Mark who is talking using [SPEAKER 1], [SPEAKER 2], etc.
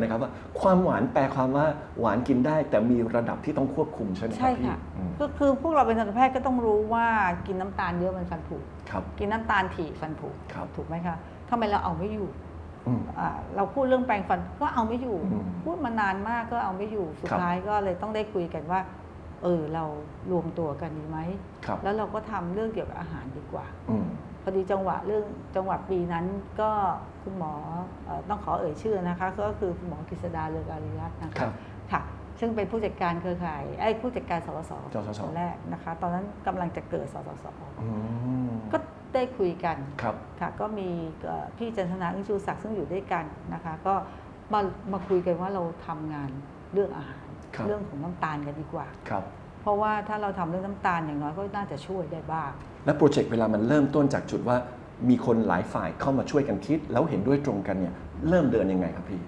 [SPEAKER 1] นะครับว่าความหวานแปลความว่าหวานกินได้ แต่มีระดับที่ต้องควบคุมใช่ไหมครั
[SPEAKER 2] ใช่
[SPEAKER 1] บพี่
[SPEAKER 2] ค่ะ
[SPEAKER 1] อืม
[SPEAKER 2] ก็คือพวกเราเป็นทันตแพทย์ก็ต้องรู้ว่ากินน้ำตาลเยอะมันฟันผุ
[SPEAKER 1] ครับ
[SPEAKER 2] กินน้ำตาลถี่ฟันผุ
[SPEAKER 1] ครับ
[SPEAKER 2] ถูกไหมคะทำไมเราเอาไม่อยู่
[SPEAKER 1] อืม
[SPEAKER 2] อ่าเราพูดเรื่องแปรงฟันก็เอาไม่อยู่
[SPEAKER 1] อืม
[SPEAKER 2] พูดมานานมากก็เอาไม่อยู่สุด
[SPEAKER 1] ครับ
[SPEAKER 2] ท้ายก็เลยต้องได้คุยกันว่า เออเรารวมตัวกันดีไหม
[SPEAKER 1] ครับ
[SPEAKER 2] แล้วเราก็ทำเรื่องเกี่ยวกับอาหารดีกว่า
[SPEAKER 1] อืม
[SPEAKER 2] พอดีจังหวะเรื่องจังหวะปีนั้นก็คุณหมอเอ่อต้องขอเอ่ยชื่อนะคะ ก็คือคุณหมอกฤษดาเลือกอาริรัตน์นะ
[SPEAKER 1] ครั
[SPEAKER 2] คะ
[SPEAKER 1] บ
[SPEAKER 2] ค่ะ ซึ่งเป็นผู้จัดการเครือข่ายไอ้ยผู้จัดการสส
[SPEAKER 1] จสส
[SPEAKER 2] คนแรกนะคะ ตอนนั้นกำลังจะเกิดสสส
[SPEAKER 1] อืม
[SPEAKER 2] ก็ได้คุยกัน
[SPEAKER 1] ครับ
[SPEAKER 2] ค่ะก็มีเอ่อพี่จันทนาอึ้งชูศักดิ์ซึ่งอยู่ด้วยกันนะคะ ก็มามาคุยกันว่าเราทำงานเรื่องอาหาร
[SPEAKER 1] ครับ
[SPEAKER 2] เรื่องของน้ำตาลกันดีกว่า
[SPEAKER 1] ครับ
[SPEAKER 2] เพ ราะว่าถ้าเราทำเรื่องน้ำตาลอย่างน้อยก็น่าจะช่วยได้บ้าง
[SPEAKER 1] และโปรเจกต์เวลามันเริ่มต้นจากจุดว่ามีคนหลายฝ่ายเข้ามาช่วยกันคิด แล้วเห็นด้วยตรงกันเนี่ยเริ่มเดินยังไงครับพี่